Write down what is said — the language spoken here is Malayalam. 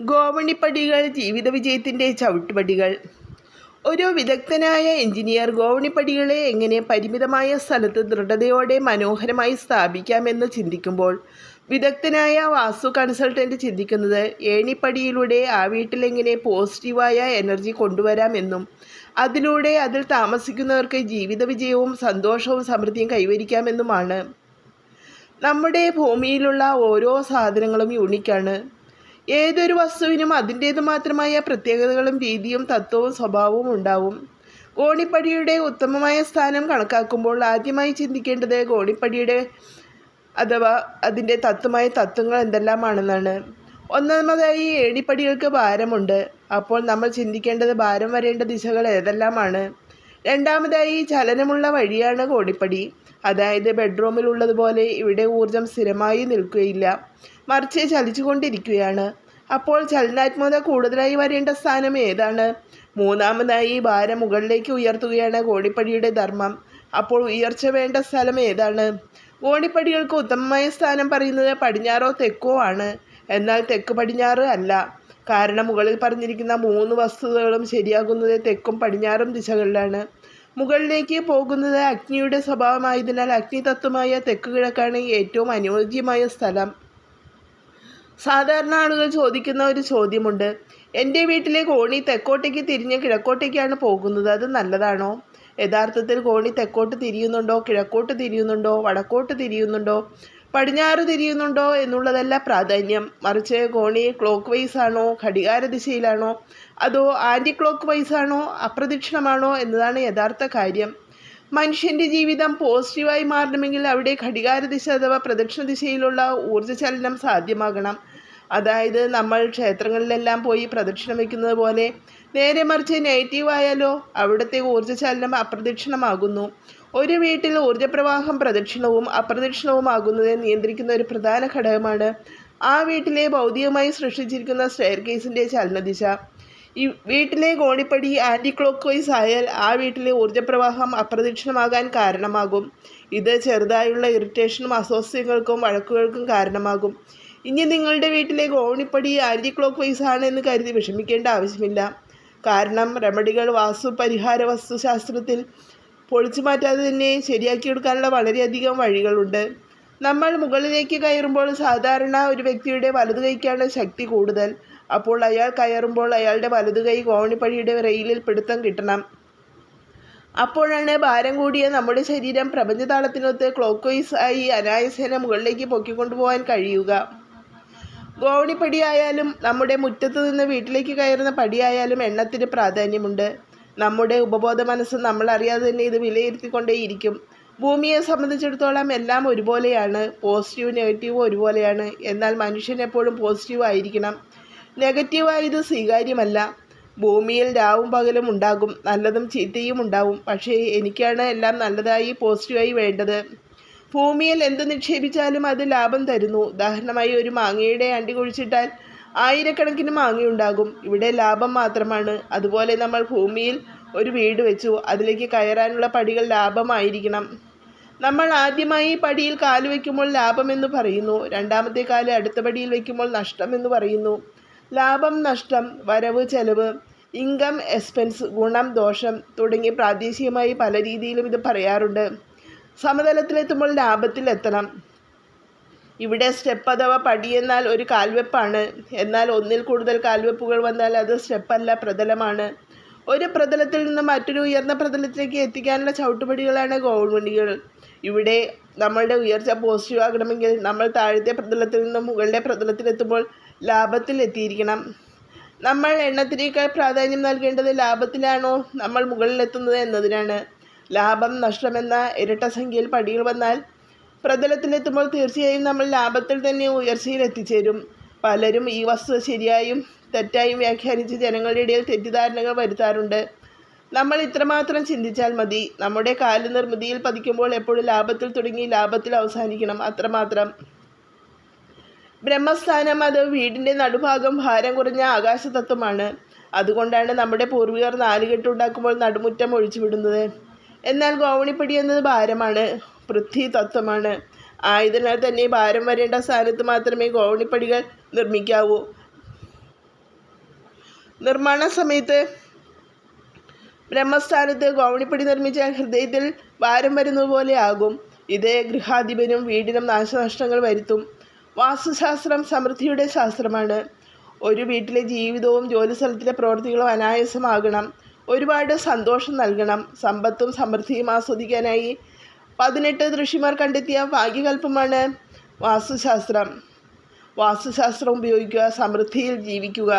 ഗോവണിപ്പടികൾ ജീവിത വിജയത്തിന്റെ ചവിട്ടുപടികൾ. ഒരു വിദഗ്ധനായ എഞ്ചിനീയർ ഗോവണിപ്പടികളെ എങ്ങനെ പരിമിതമായ സ്ഥലത്ത് ദൃഢതയോടെ മനോഹരമായി സ്ഥാപിക്കാമെന്ന് ചിന്തിക്കുമ്പോൾ വിദഗ്ധനായ വാസു കൺസൾട്ടന്റ് ചിന്തിക്കുന്നത് ഏണിപ്പടിയിലൂടെ ആ വീട്ടിലെങ്ങനെ പോസിറ്റീവായ എനർജി കൊണ്ടുവരാമെന്നും അതിലൂടെ അതിൽ താമസിക്കുന്നവർക്ക് ജീവിത വിജയവും സന്തോഷവും സമൃദ്ധിയും കൈവരിക്കാമെന്നുമാണ്. നമ്മുടെ ഭൂമിയിലുള്ള ഓരോ സാധനങ്ങളും യൂണിക്കാണ് ഏതൊരു വസ്തുവിനും അതിന്റേത് മാത്രമായ പ്രത്യേകതകളും രീതിയും തത്വവും സ്വഭാവവും ഉണ്ടാവും. ഗോണിപ്പടിയുടെ ഉത്തമമായ സ്ഥാനം കണക്കാക്കുമ്പോൾ ആദ്യമായി ചിന്തിക്കേണ്ടത് ഗോണിപ്പടിയുടെ അഥവാ അതിന്റെ തത്വമായ തത്വങ്ങൾ എന്തെല്ലാമാണെന്നാണ്. ഒന്നാമതായി ഏണിപ്പടികൾക്ക് ഭാരമുണ്ട്. അപ്പോൾ നമ്മൾ ചിന്തിക്കേണ്ടത് ഭാരം വരേണ്ട ദിശകൾ ഏതെല്ലാമാണ്? രണ്ടാമതായി ചലനമുള്ള വഴിയാണ് കോടിപ്പടി. അതായത് ബെഡ്റൂമിലുള്ളതുപോലെ ഇവിടെ ഊർജം സ്ഥിരമായി നിൽക്കുകയില്ല. മറിച്ച് ചലിച്ചുകൊണ്ടിരിക്കുകയാണ്. അപ്പോൾ ചലനാത്മകത കൂടുതലായി വരേണ്ട സ്ഥാനം ഏതാണ്? മൂന്നാമതായി ഭാരം മുകളിലേക്ക് ഉയർത്തുകയാണ് കോടിപ്പടിയുടെ ധർമ്മം. അപ്പോൾ ഉയർച്ച വേണ്ട സ്ഥലം ഏതാണ്? കോടിപ്പടികൾക്ക് ഉത്തമമായ സ്ഥാനം പറയുന്നത് പടിഞ്ഞാറോ തെക്കോ ആണ്. എന്നാൽ തെക്ക് പടിഞ്ഞാറ് അല്ല. കാരണം മുകളിൽ പറഞ്ഞിരിക്കുന്ന മൂന്ന് വസ്തുതകളും ശരിയാകുന്നത് തെക്കും പടിഞ്ഞാറും ദിശകളിലാണ്. മുകളിലേക്ക് പോകുന്നത് അഗ്നിയുടെ സ്വഭാവമായതിനാൽ അഗ്നിതത്വമായ തെക്ക് കിഴക്കാണ് ഏറ്റവും അനുയോജ്യമായ സ്ഥലം. സാധാരണ ആളുകൾ ചോദിക്കുന്ന ഒരു ചോദ്യമുണ്ട്. എന്റെ വീട്ടിലെ കോണി തെക്കോട്ടേക്ക് തിരിഞ്ഞ് കിഴക്കോട്ടേക്കാണ് പോകുന്നത്. അത് നല്ലതാണോ? യഥാർത്ഥത്തിൽ കോണി തെക്കോട്ട് തിരിയുന്നുണ്ടോ? കിഴക്കോട്ട് തിരിയുന്നുണ്ടോ? വടക്കോട്ട് തിരിയുന്നുണ്ടോ? പടിഞ്ഞാറ് തിരിയുന്നുണ്ടോ എന്നുള്ളതല്ല പ്രാധാന്യം. മറിച്ച് കോണി ക്ലോക്ക് വൈസ് ആണോ? ഘടികാര ദിശയിലാണോ? അതോ ആന്റി ക്ലോക്ക് വൈസ് ആണോ? അപ്രദക്ഷിണമാണോ? എന്നതാണ് യഥാർത്ഥ കാര്യം. മനുഷ്യന്റെ ജീവിതം പോസിറ്റീവായി മാറണമെങ്കിൽ അവിടെ ഘടികാര ദിശ അഥവാ പ്രദക്ഷിണ ദിശയിലുള്ള ഊർജചലനം സാധ്യമാകണം. അതായത് നമ്മൾ ക്ഷേത്രങ്ങളിലെല്ലാം പോയി പ്രദക്ഷിണം വയ്ക്കുന്നത് പോലെ നേരെ മറിച്ച് നെഗറ്റീവ് ആയാലോ? അവിടുത്തെ ഊർജചലനം അപ്രദക്ഷിണമാകുന്നു. ഒരു വീട്ടിൽ ഊർജപ്രവാഹം പ്രദക്ഷിണവും അപ്രദക്ഷിണവുമാകുന്നത് നിയന്ത്രിക്കുന്ന ഒരു പ്രധാന ഘടകമാണ്. ആ വീട്ടിലെ ഭൗതികമായി സൃഷ്ടിച്ചിരിക്കുന്ന സ്റ്റെയർ കേസിന്റെ ചലനദിശ. ഈ വീട്ടിലെ കോണിപ്പടി ആന്റി ക്ലോക്ക് വൈസ് ആയാൽ ആ വീട്ടിലെ ഊർജപ്രവാഹം അപ്രദക്ഷിണമാകാൻ കാരണമാകും. ഇത് ചെറുതായുള്ള ഇറിറ്റേഷനും അസ്വാസ്ഥ്യങ്ങൾക്കും വഴക്കുകൾക്കും കാരണമാകും. ഇനി നിങ്ങളുടെ വീട്ടിലെ കോണിപ്പടി ആന്റി ക്ലോക്ക് വൈസ് ആണ് എന്ന് കരുതി വിഷമിക്കേണ്ട ആവശ്യമില്ല. കാരണം റെമഡികൾ വാസ്തു പരിഹാര വസ്തുശാസ്ത്രത്തിൽ പൊളിച്ചു മാറ്റാതെ തന്നെ ശരിയാക്കിയെടുക്കാനുള്ള വളരെയധികം വഴികളുണ്ട്. നമ്മൾ മുകളിലേക്ക് കയറുമ്പോൾ സാധാരണ ഒരു വ്യക്തിയുടെ വലതു കൈക്കാണ് ശക്തി കൂടുതൽ. അപ്പോൾ അയാൾ കയറുമ്പോൾ അയാളുടെ വലതു കൈ കോണിപ്പടിയുടെ റെയിലിൽ പിടുത്തം കിട്ടണം. അപ്പോഴാണ് ഭാരം കൂടിയ നമ്മുടെ ശരീരം പ്രപഞ്ചതാളത്തിനൊത്ത് ക്ലോക്കോയിസ് ആയി അനായസേന മുകളിലേക്ക് പൊക്കിക്കൊണ്ടുപോകാൻ കഴിയുക. ഗോവണിപ്പടിയായാലും നമ്മുടെ മുറ്റത്ത് നിന്ന് വീട്ടിലേക്ക് കയറുന്ന പടിയായാലും എണ്ണത്തിന് പ്രാധാന്യമുണ്ട്. നമ്മുടെ ഉപബോധ മനസ്സ് നമ്മൾ അറിയാതെ തന്നെ ഇത് വിലയിരുത്തിക്കൊണ്ടേയിരിക്കും. ഭൂമിയെ സംബന്ധിച്ചിടത്തോളം എല്ലാം ഒരുപോലെയാണ്. പോസിറ്റീവ് നെഗറ്റീവ് ഒരുപോലെയാണ്. എന്നാൽ മനുഷ്യൻ എപ്പോഴും പോസിറ്റീവ് ആയിരിക്കണം. നെഗറ്റീവായത് സ്വീകാര്യമല്ല. ഭൂമിയിൽ രാവും പകലും ഉണ്ടാകും. നല്ലതും ചീത്തയും ഉണ്ടാവും. പക്ഷേ എനിക്കാണ് എല്ലാം നല്ലതായി പോസിറ്റീവായി വേണ്ടത്. ഭൂമിയിൽ എന്ത് നിക്ഷേപിച്ചാലും അത് ലാഭം തരുന്നു. ഉദാഹരണമായി ഒരു മാങ്ങയുടെ അണ്ടി കുഴിച്ചിട്ടാൽ ആയിരക്കണക്കിന് മാങ്ങയുണ്ടാകും ഇവിടെ ലാഭം മാത്രമാണ്. അതുപോലെ നമ്മൾ ഭൂമിയിൽ ഒരു വീട് വെച്ചു. അതിലേക്ക് കയറാനുള്ള പടികൾ ലാഭമായിരിക്കണം. നമ്മൾ ആദ്യമായി പടിയിൽ കാൽ വയ്ക്കുമ്പോൾ ലാഭമെന്ന് പറയുന്നു. രണ്ടാമത്തെ കാൽ അടുത്ത പടിയിൽ വയ്ക്കുമ്പോൾ നഷ്ടമെന്ന് പറയുന്നു. ലാഭം നഷ്ടം വരവ് ചെലവ് ഇൻകം എക്സ്പെൻസ് ഗുണം ദോഷം തുടങ്ങി പ്രാദേശികമായി പല രീതിയിലും ഇത് പറയാറുണ്ട്. സമതലത്തിലെത്തുമ്പോൾ ലാഭത്തിലെത്തണം. ഇവിടെ സ്റ്റെപ്പ് അഥവാ പടി എന്നാൽ ഒരു കാൽവെപ്പാണ്. എന്നാൽ ഒന്നിൽ കൂടുതൽ കാൽവെപ്പുകൾ വന്നാൽ അത് സ്റ്റെപ്പല്ല പ്രതലമാണ്. ഒരു പ്രതലത്തിൽ നിന്ന് മറ്റൊരു ഉയർന്ന പ്രതലത്തിലേക്ക് എത്തിക്കാനുള്ള ചവിട്ടുപടികളാണ് ഗോൾവണ്ടികൾ. ഇവിടെ നമ്മളുടെ ഉയർച്ച പോസിറ്റീവ് ആകണമെങ്കിൽ നമ്മൾ താഴത്തെ പ്രതലത്തിൽ നിന്നും മുകളിലെ പ്രതലത്തിലെത്തുമ്പോൾ ലാഭത്തിൽ എത്തിയിരിക്കണം. നമ്മൾ എണ്ണത്തിനേക്കാൾ പ്രാധാന്യം നൽകേണ്ടത് ലാഭത്തിലാണോ? നമ്മൾ മുകളിലെത്തുന്നത് എന്നതിനാണ്. ലാഭം നഷ്ടമെന്ന ഇരട്ട സംഖ്യയിൽ പടികൾ വന്നാൽ പ്രതലത്തിലെത്തുമ്പോൾ തീർച്ചയായും നമ്മൾ ലാഭത്തിൽ തന്നെ ഉയർച്ചയിൽ എത്തിച്ചേരും. പലരും ഈ വസ്തു ശരിയായും തെറ്റായും വ്യാഖ്യാനിച്ച് ജനങ്ങളുടെ ഇടയിൽ തെറ്റിദ്ധാരണകൾ വരുത്താറുണ്ട്. നമ്മൾ ഇത്രമാത്രം ചിന്തിച്ചാൽ മതി. നമ്മുടെ കാൽ നിർമ്മിതിയിൽ പതിക്കുമ്പോൾ എപ്പോഴും ലാഭത്തിൽ തുടങ്ങി ലാഭത്തിൽ അവസാനിക്കണം. അത്രമാത്രം. ബ്രഹ്മസ്ഥാനം അത് വീടിന്റെ നടുഭാഗം ഭാരം കുറഞ്ഞ ആകാശതത്വമാണ്. അതുകൊണ്ടാണ് നമ്മുടെ പൂർവികർ നാലുകെട്ടുണ്ടാക്കുമ്പോൾ നടുമുറ്റം ഒഴിച്ചു വിടുന്നത് എന്നാൽ ഗോവണിപ്പടി എന്നത് ഭാരമാണ് പൃഥ്വി തത്വമാണ്. ആയതിനാൽ തന്നെ ഭാരം വരേണ്ട സ്ഥാനത്ത് മാത്രമേ ഗോവണിപ്പടികൾ നിർമ്മിക്കാവൂ. നിർമ്മാണ സമയത്ത് ബ്രഹ്മസ്ഥാനത്ത് ഗോവണിപ്പടി നിർമ്മിച്ച ഹൃദയത്തിൽ ഭാരം വരുന്നതുപോലെ ആകും. ഇത് ഗൃഹാധിപനും വീടിനും നാശനഷ്ടങ്ങൾ വരുത്തും. വാസ്തുശാസ്ത്രം സമൃദ്ധിയുടെ ശാസ്ത്രമാണ്. ഒരു വീട്ടിലെ ജീവിതവും ജോലിസ്ഥലത്തിലെ പ്രവൃത്തികളും അനായാസമാകണം. ഒരുപാട് സന്തോഷം നൽകണം. സമ്പത്തും സമൃദ്ധിയും ആസ്വദിക്കാനായി പതിനെട്ട് ഋഷിമാർ കണ്ടെത്തിയ ഭാഗ്യകൽപ്പമാണ് വാസ്തുശാസ്ത്രം. വാസ്തുശാസ്ത്രം ഉപയോഗിക്കുക സമൃദ്ധിയിൽ ജീവിക്കുക.